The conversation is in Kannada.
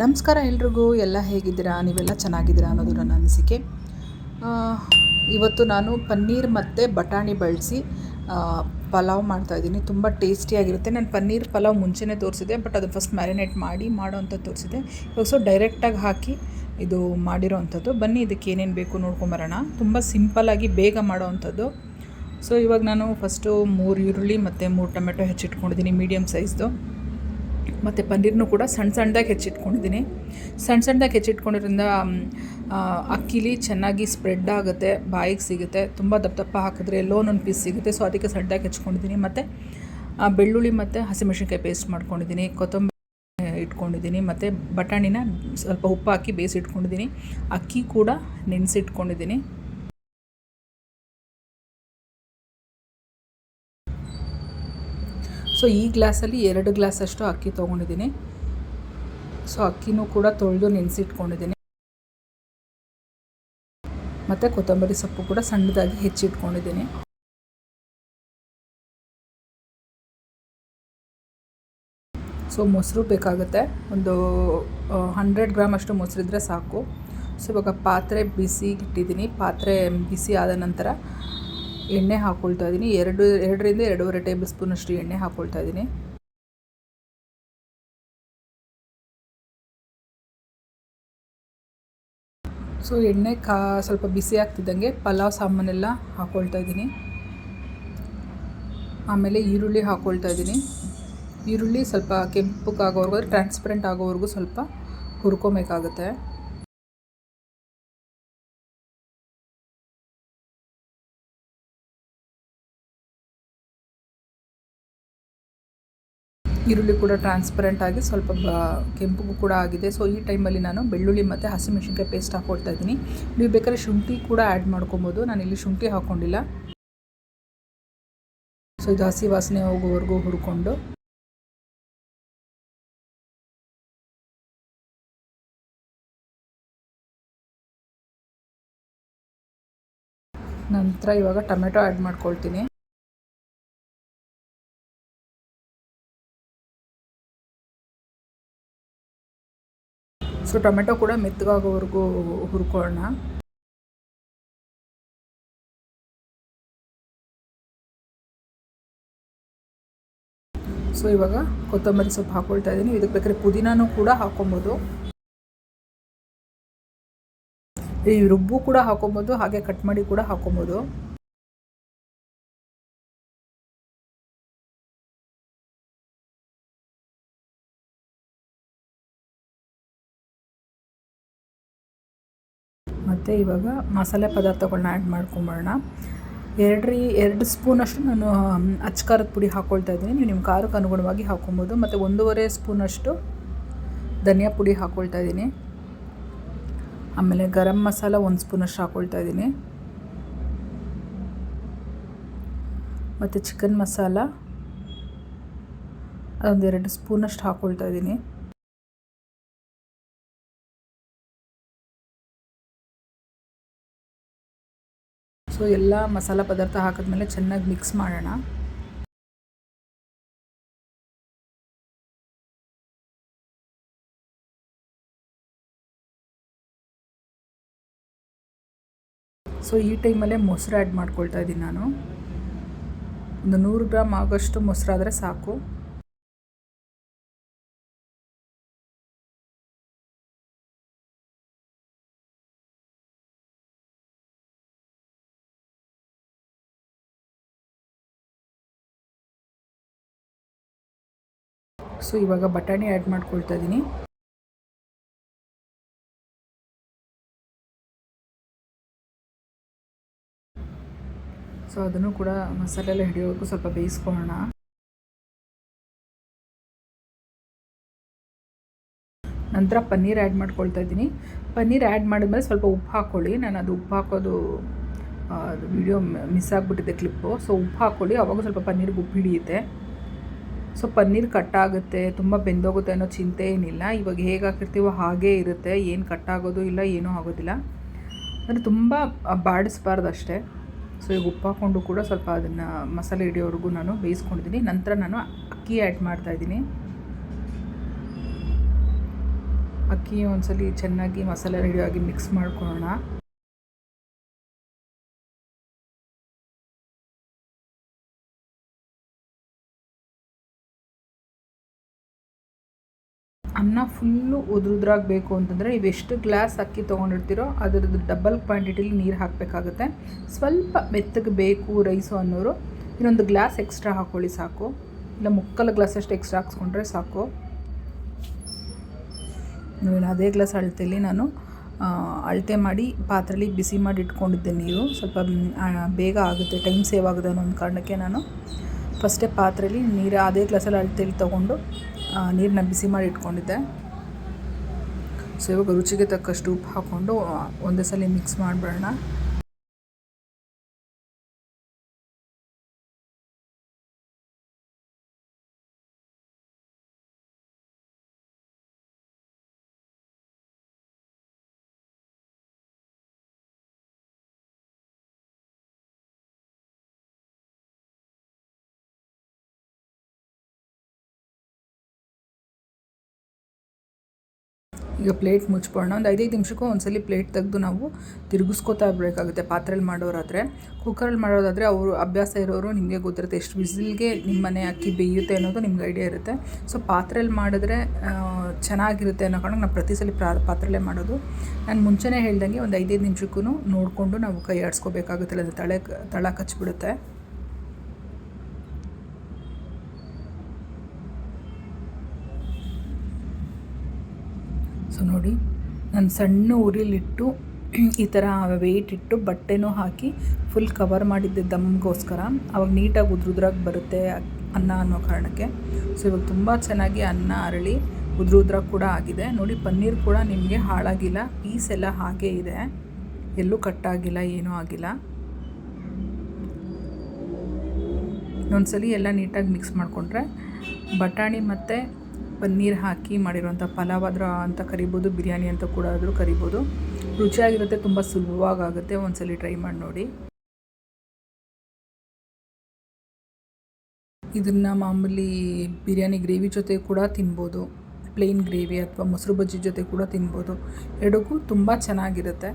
ನಮಸ್ಕಾರ ಎಲ್ರಿಗೂ, ಎಲ್ಲ ಹೇಗಿದ್ದೀರಾ? ನೀವೆಲ್ಲ ಚೆನ್ನಾಗಿದ್ದೀರಾ ಅನ್ನೋದು ನನ್ನ ಅನಿಸಿಕೆ. ಇವತ್ತು ನಾನು ಪನ್ನೀರ್ ಮತ್ತು ಬಟಾಣಿ ಬಳಸಿ ಪಲಾವ್ ಪಲಾವ್ ಮಾಡ್ತಾಯಿದ್ದೀನಿ ತುಂಬ ಟೇಸ್ಟಿಯಾಗಿರುತ್ತೆ ನಾನು ಪನ್ನೀರ್ ಪಲಾವ್ ಮುಂಚೆನೇ ತೋರಿಸಿದೆ ಬಟ್ ಅದು ಫಸ್ಟ್ ಮ್ಯಾರಿನೇಟ್ ಮಾಡಿ ಮಾಡೋ ತೋರಿಸಿದೆ ಇವಾಗ ಸೊ ಡೈರೆಕ್ಟಾಗಿ ಹಾಕಿ ಇದು ಮಾಡಿರೋ ಅಂಥದ್ದು. ಬನ್ನಿ, ಇದಕ್ಕೆ ಏನೇನು ಬೇಕು ನೋಡ್ಕೊಂಬರೋಣ ತುಂಬ ಸಿಂಪಲ್ಲಾಗಿ ಬೇಗ ಮಾಡೋ ಅಂಥದ್ದು. ಸೊ ಇವಾಗ ನಾನು ಫಸ್ಟು ಮೂರು ಈರುಳ್ಳಿ ಮತ್ತು ಮೂರು ಟೊಮೆಟೊ ಹೆಚ್ಚಿಟ್ಕೊಂಡಿದ್ದೀನಿ ಮೀಡಿಯಮ್ ಸೈಜ್ದು ಮತ್ತು ಪನ್ನೀರ್ನು ಕೂಡ ಸಣ್ಣ ಸಣ್ಣದಾಗಿ ಹೆಚ್ಚಿಟ್ಕೊಂಡಿದ್ದೀನಿ. ಸಣ್ಣ ಸಣ್ಣದಾಗಿ ಹೆಚ್ಚಿಟ್ಕೊಂಡಿರೋದ್ರಿಂದ ಅಕ್ಕಿಲಿ ಚೆನ್ನಾಗಿ ಸ್ಪ್ರೆಡ್ ಆಗುತ್ತೆ, ಬಾಯಿಗೆ ಸಿಗುತ್ತೆ, ತುಂಬ ದಪ್ಪ ದಪ್ಪ ಹಾಕಿದ್ರೆ ಎಲ್ಲೋ ಒಂದೊಂದು ಪೀಸ್ ಸಿಗುತ್ತೆ. ಸೊ, ಅದಕ್ಕೆ ಸಣ್ಣದಾಗಿ ಹೆಚ್ಕೊಂಡಿದ್ದೀನಿ ಮತ್ತು ಬೆಳ್ಳುಳ್ಳಿ ಮತ್ತು ಹಸಿಮೆಣಸಿನ್ಕಾಯಿ ಪೇಸ್ಟ್ ಮಾಡ್ಕೊಂಡಿದ್ದೀನಿ. ಕೊತ್ತಂಬರಿ ಇಟ್ಕೊಂಡಿದ್ದೀನಿ. ಮತ್ತು ಬಟಾಣಿನ ಸ್ವಲ್ಪ ಉಪ್ಪು ಹಾಕಿ ಬೇಯಿಸಿ ಇಟ್ಕೊಂಡಿದ್ದೀನಿ ಅಕ್ಕಿ ಕೂಡ ನೆನೆಸಿಟ್ಕೊಂಡಿದ್ದೀನಿ. ಸೊ ಈ ಗ್ಲಾಸಲ್ಲಿ ಎರಡು ಗ್ಲಾಸಷ್ಟು ಅಕ್ಕಿ ತೊಗೊಂಡಿದ್ದೀನಿ. ಸೊ ಅಕ್ಕಿನೂ ಕೂಡ ತೊಳೆದು ನೆನೆಸಿಟ್ಕೊಂಡಿದ್ದೀನಿ. ಮತ್ತು ಕೊತ್ತಂಬರಿ ಸೊಪ್ಪು ಕೂಡ ಸಣ್ಣದಾಗಿ ಹೆಚ್ಚಿಟ್ಕೊಂಡಿದ್ದೀನಿ. ಸೊ ಮೊಸರು ಬೇಕಾಗುತ್ತೆ. ಒಂದು ಹಂಡ್ರೆಡ್ ಗ್ರಾಮ್ ಅಷ್ಟು ಮೊಸರಿದ್ರೆ ಸಾಕು. ಸೊ ಇವಾಗ ಪಾತ್ರೆ ಬಿಸಿ ಇಟ್ಟಿದ್ದೀನಿ. ಪಾತ್ರೆ ಬಿಸಿ ಆದ ನಂತರ ಎಣ್ಣೆ ಹಾಕ್ಕೊಳ್ತಾ ಇದ್ದೀನಿ. ಎರಡು, ಎರಡರಿಂದ ಎರಡೂವರೆ ಟೇಬಲ್ ಸ್ಪೂನಷ್ಟು ಎಣ್ಣೆ ಹಾಕ್ಕೊಳ್ತಾ ಇದ್ದೀನಿ. ಸೊ, ಎಣ್ಣೆ ಕಾ, ಸ್ವಲ್ಪ ಬಿಸಿ ಆಗ್ತಿದ್ದಂಗೆ ಪಲಾವ್ ಸಾಮಾನೆಲ್ಲ ಹಾಕ್ಕೊಳ್ತಾ ಇದ್ದೀನಿ. ಆಮೇಲೆ ಈರುಳ್ಳಿ ಹಾಕ್ಕೊಳ್ತಾ ಇದ್ದೀನಿ. ಈರುಳ್ಳಿ ಸ್ವಲ್ಪ ಕೆಂಪಕ್ಕೆ ಆಗೋವರೆಗೂ ಟ್ರಾನ್ಸ್ಪರೆಂಟ್ ಆಗೋವರೆಗೂ ಸ್ವಲ್ಪ ಹುರ್ಕೊಬೇಕಾಗುತ್ತೆ. ಈರುಳ್ಳಿ ಕೂಡ ಟ್ರಾನ್ಸ್ಪರೆಂಟ್ ಆಗಿ ಸ್ವಲ್ಪ ಕೆಂಪು ಕೂಡ ಆಗಿದೆ. ಸೊ ಈ ಟೈಮಲ್ಲಿ ನಾನು ಬೆಳ್ಳುಳ್ಳಿ ಮತ್ತು ಹಸಿಮೆಣಸಿನ್ಕಾಯಿ ಪೇಸ್ಟ್ ಹಾಕ್ಕೊಡ್ತಾ ಇದ್ದೀನಿ. ನೀವು ಬೇಕಾದ್ರೆ ಶುಂಠಿ ಕೂಡ ಆ್ಯಡ್ ಮಾಡ್ಕೊಬೋದು. ಇಲ್ಲಿ ಶುಂಠಿ ಹಾಕ್ಕೊಂಡಿಲ್ಲ ಸೊ ಇದು ಹಸಿ ವಾಸನೆ ಹೋಗೋವರೆಗೂ ಹುರ್ಕೊಂಡು. ನಂತರ ಇವಾಗ ಟೊಮೆಟೊ ಆ್ಯಡ್ ಮಾಡ್ಕೊಳ್ತೀನಿ. ಸೊ ಟೊಮೆಟೊ ಕೂಡ ಮೆತ್ತಗಾಗೋವರೆಗೂ ಹುರ್ಕೊಳ್ಳೋಣ. ಸೊ ಇವಾಗ ಕೊತ್ತಂಬರಿ ಸೊಪ್ಪು ಹಾಕೊಳ್ತಾ ಇದ್ದೀನಿ. ಇದಕ್ಕೆ ಬೇಕಾದ್ರೆ ಪುದೀನೂ ಕೂಡ ಹಾಕೊಬೋದು. ಈ ರುಬ್ಬು ಕೂಡ ಹಾಕೊಬೋದು, ಹಾಗೆ ಕಟ್ ಮಾಡಿ ಕೂಡ ಹಾಕೊಬೋದು. ಮತ್ತು ಇವಾಗ ಮಸಾಲೆ ಪದಾರ್ಥಗಳನ್ನ ಆ್ಯಡ್ ಮಾಡ್ಕೊಂಬರೋಣ. ಎರಡ್ರಿ, ಎರಡು ಸ್ಪೂನಷ್ಟು ನಾನು ಅಚ್ಕಾರದ ಪುಡಿ ಹಾಕ್ಕೊಳ್ತಾ ಇದ್ದೀನಿ. ನೀವು ನಿಮ್ಮ ಖಾರಕ್ಕೆ ಅನುಗುಣವಾಗಿ ಹಾಕ್ಕೊಬೋದು ಮತ್ತು ಒಂದೂವರೆ ಸ್ಪೂನಷ್ಟು ಧನಿಯಾ ಪುಡಿ ಹಾಕ್ಕೊಳ್ತಾ ಇದ್ದೀನಿ. ಆಮೇಲೆ ಗರಂ ಮಸಾಲ ಒಂದು ಸ್ಪೂನಷ್ಟು ಹಾಕ್ಕೊಳ್ತಾ ಇದ್ದೀನಿ. ಮತ್ತು ಚಿಕನ್ ಮಸಾಲ ಅದೊಂದೆರಡು ಸ್ಪೂನಷ್ಟು ಹಾಕ್ಕೊಳ್ತಾ ಇದ್ದೀನಿ. ಸೊ ಎಲ್ಲ ಮಸಾಲ ಪದಾರ್ಥ ಹಾಕಿದ್ಮೇಲೆ ಚೆನ್ನಾಗಿ ಮಿಕ್ಸ್ ಮಾಡೋಣ. ಸೊ ಈ ಟೈಮಲ್ಲೇ ಮೊಸರು ಆ್ಯಡ್ ಮಾಡ್ಕೊಳ್ತಾ ಇದ್ದೀನಿ ನಾನು. ಒಂದು ನೂರು ಗ್ರಾಮ್ ಆಗೋಷ್ಟು ಮೊಸರಾದರೆ ಸಾಕು. ಸೊ ಇವಾಗ ಬಟಾಣಿ ಆ್ಯಡ್ ಮಾಡ್ಕೊಳ್ತಾ ಇದ್ದೀನಿ. ಸೊ ಅದನ್ನು ಕೂಡ ಮಸಾಲೆ ಎಲ್ಲ ಹಿಡಿಯೋವರೆಗೂ ಸ್ವಲ್ಪ ಬೇಯಿಸ್ಕೊಳ್ಳೋಣ. ನಂತರ ಪನ್ನೀರ್ ಆ್ಯಡ್ ಮಾಡ್ಕೊಳ್ತಾ ಇದ್ದೀನಿ. ಪನ್ನೀರ್ ಆ್ಯಡ್ ಮಾಡಿದ್ಮೇಲೆ ಸ್ವಲ್ಪ ಉಪ್ಪು ಹಾಕ್ಕೊಳ್ಳಿ. ನಾನು ಅದು ಉಪ್ಪು ಹಾಕೋದು ವಿಡಿಯೋ ಮಿಸ್ ಆಗಿಬಿಟ್ಟಿದೆ ಕ್ಲಿಪ್ಪು. ಸೊ ಉಪ್ಪು ಹಾಕ್ಕೊಳ್ಳಿ. ಅವಾಗ ಸ್ವಲ್ಪ ಪನ್ನೀರ್ಗೆ ಉಪ್ಪು ಹಿಡಿಯುತ್ತೆ. ಸೊ ಪನ್ನೀರ್ ಕಟ್ಟಾಗುತ್ತೆ, ತುಂಬ ಬೆಂದೋಗುತ್ತೆ ಅನ್ನೋ ಚಿಂತೆ ಏನಿಲ್ಲ. ಇವಾಗ ಹೇಗೆ ಹಾಕಿರ್ತೀವೋ ಹಾಗೇ ಇರುತ್ತೆ. ಏನು ಕಟ್ಟಾಗೋದು ಇಲ್ಲ, ಏನೂ ಆಗೋದಿಲ್ಲ. ಅಂದರೆ ತುಂಬ ಬಾಡಿಸ್ಬಾರ್ದು ಅಷ್ಟೇ. ಸೊ ಈಗ ಉಪ್ಪು ಹಾಕ್ಕೊಂಡು ಕೂಡ ಸ್ವಲ್ಪ ಅದನ್ನು ಮಸಾಲೆ ಹಿಡಿಯೋವರೆಗೂ ನಾನು ಬೇಯಿಸ್ಕೊಂಡಿದ್ದೀನಿ. ನಂತರ ನಾನು ಅಕ್ಕಿ ಆ್ಯಡ್ ಮಾಡ್ತಾಯಿದ್ದೀನಿ ಅಕ್ಕಿ ಒಂದ್ಸಲಿ ಚೆನ್ನಾಗಿ ಮಸಾಲೆ ರೆಡಿಯಾಗಿ ಮಿಕ್ಸ್ ಮಾಡ್ಕೊಳ್ಳೋಣ. ಅನ್ನ ಫುಲ್ಲು ಉದುರುದ್ರಾಗಬೇಕು ಅಂತಂದರೆ ನೀವು ಎಷ್ಟು ಗ್ಲಾಸ್ ಅಕ್ಕಿ ತೊಗೊಂಡಿರ್ತೀರೋ ಅದರದ್ದು ಡಬಲ್ ಕ್ವಾಂಟಿಟಿಲಿ ನೀರು ಹಾಕಬೇಕಾಗುತ್ತೆ. ಸ್ವಲ್ಪ ಮೆತ್ತಗೆ ಬೇಕು ರೈಸು ಅನ್ನೋರು ಇನ್ನೊಂದು ಗ್ಲಾಸ್ ಎಕ್ಸ್ಟ್ರಾ ಹಾಕ್ಕೊಳ್ಳಿ ಸಾಕು. ಇಲ್ಲ ಮುಕ್ಕಾಲು ಗ್ಲಾಸ್ ಅಷ್ಟು ಎಕ್ಸ್ಟ್ರಾ ಹಾಕ್ಸ್ಕೊಂಡ್ರೆ ಸಾಕು. ನೋಡಿ ಅದೇ ಗ್ಲಾಸ್ ಅಳತೆಯಲ್ಲಿ ನಾನು ಅಳತೆ ಮಾಡಿ ಪಾತ್ರೆಲಿ ಬಿಸಿ ಮಾಡಿ ಇಟ್ಕೊಂಡಿದ್ದೆ ನೀರು. ಸ್ವಲ್ಪ ಬೇಗ ಆಗುತ್ತೆ, ಟೈಮ್ ಸೇವ್ ಆಗುತ್ತೆ ಅನ್ನೋ ಒಂದು ಕಾರಣಕ್ಕೆ ನಾನು ಫಸ್ಟೇ ಪಾತ್ರೆಲಿ ನೀರು ಅದೇ ಗ್ಲಾಸಲ್ಲಿ ಅಳತೆಯಲ್ಲಿ ತೊಗೊಂಡು ನೀರನ್ನ ಬಿಸಿ ಮಾಡಿ ಇಟ್ಕೊಂಡಿದ್ದೆ. ಸೊ ಇವಾಗ ರುಚಿಗೆ ತಕ್ಕಷ್ಟು ಉಪ್ಪು ಹಾಕ್ಕೊಂಡು ಒಂದೇ ಸಲ ಮಿಕ್ಸ್ ಮಾಡಿಬಿಡೋಣ ಈಗ ಪ್ಲೇಟ್ ಮುಚ್ಕೊಳ್ಳೋಣ ಒಂದು ಐದೈದು ನಿಮಿಷಕ್ಕೂ ಒಂದ್ಸಲಿ ಪ್ಲೇಟ್ ತೆಗೆದು ನಾವು ತಿರುಗಿಸ್ಕೊತಾ ಇರಬೇಕಾಗುತ್ತೆ ಪಾತ್ರೆಯಲ್ಲಿ ಮಾಡೋರಾದರೆ. ಕುಕ್ಕರಲ್ಲಿ ಮಾಡೋದಾದರೆ ಅವರು ಅಭ್ಯಾಸ ಇರೋರು ನಿಮಗೆ ಗೊತ್ತಿರುತ್ತೆ ಎಷ್ಟು ವಿಸಿಲ್ಗೆ ನಿಮ್ಮ ಮನೆ ಅಕ್ಕಿ ಬೇಯುತ್ತೆ ಅನ್ನೋದು ನಿಮ್ಗೆ ಐಡಿಯಾ ಇರುತ್ತೆ. ಸೊ ಪಾತ್ರೆಯಲ್ಲಿ ಮಾಡಿದ್ರೆ ಚೆನ್ನಾಗಿರುತ್ತೆ ಅನ್ನೋ ಕಾರಣಕ್ಕೆ ನಾವು ಪ್ರತಿ ಸಲ ಪ್ರಾ ಪಾತ್ರೆಯಲ್ಲೇ ಮಾಡೋದು. ನಾನು ಮುಂಚೆನೇ ಹೇಳ್ದಂಗೆ ಒಂದು ಐದೈದು ನಿಮಿಷಕ್ಕೂ ನೋಡಿಕೊಂಡು ನಾವು ಕೈ ಆಡಿಸ್ಕೋಬೇಕಾಗುತ್ತೆ ಅಂದರೆ ತಳೆ ತಳ ಕಚ್ಚಿಬಿಡುತ್ತೆ ಸೊ ನೋಡಿ, ನಾನು ಸಣ್ಣ ಉರಿಲಿಟ್ಟು ಈ ಥರ ವೆಯ್ಟ್ ಇಟ್ಟು ಬಟ್ಟೆನೂ ಹಾಕಿ ಫುಲ್ ಕವರ್ ಮಾಡಿದ್ದೆ ದಮ್ಗೋಸ್ಕರ. ಅವಾಗ ನೀಟಾಗಿ ಉದ್ರುದ್ರಾಗಿ ಬರುತ್ತೆ ಅನ್ನ ಅನ್ನೋ ಕಾರಣಕ್ಕೆ. ಸೊ ಇವಾಗ ತುಂಬ ಚೆನ್ನಾಗಿ ಅನ್ನ, ಅರಳಿ ಉದ್ರುದ್ರಾಗಿ ಕೂಡ ಆಗಿದೆ. ನೋಡಿ, ಪನ್ನೀರ್ ಕೂಡ ನಿಮಗೆ ಹಾಳಾಗಿಲ್ಲ ಪೀಸ್ ಎಲ್ಲ ಹಾಗೇ ಇದೆ. ಎಲ್ಲೂ ಕಟ್ಟಾಗಿಲ್ಲ ಏನೂ ಆಗಿಲ್ಲ. ಇನ್ನೊಂದ್ಸಲಿ ಎಲ್ಲ ನೀಟಾಗಿ ಮಿಕ್ಸ್ ಮಾಡಿಕೊಂಡ್ರೆ ಬಟಾಣಿ ಮತ್ತು ಪನ್ನೀರ್ ಹಾಕಿ ಮಾಡಿರುವಂಥ ಪಲಾವ್ ಆದ್ರೂ ಅಂತ ಕರಿಬೋದು, ಬಿರಿಯಾನಿ ಅಂತ ಕೂಡ ಆದರೂ ಕರಿಬೋದು. ರುಚಿಯಾಗಿರುತ್ತೆ, ತುಂಬ ಸುಲಭವಾಗುತ್ತೆ ಒಂದ್ಸಲ ಟ್ರೈ ಮಾಡಿ ನೋಡಿ. ಇದನ್ನು ಮಾಮೂಲಿ ಬಿರಿಯಾನಿ ಗ್ರೇವಿ ಜೊತೆ ಕೂಡ ತಿನ್ಬೋದು. ಪ್ಲೇನ್ ಗ್ರೇವಿ ಅಥವಾ ಮೊಸರು ಬಜ್ಜಿ ಜೊತೆ ಕೂಡ ತಿನ್ಬೋದು. ಎರಡಕ್ಕೂ ತುಂಬ ಚೆನ್ನಾಗಿರುತ್ತೆ.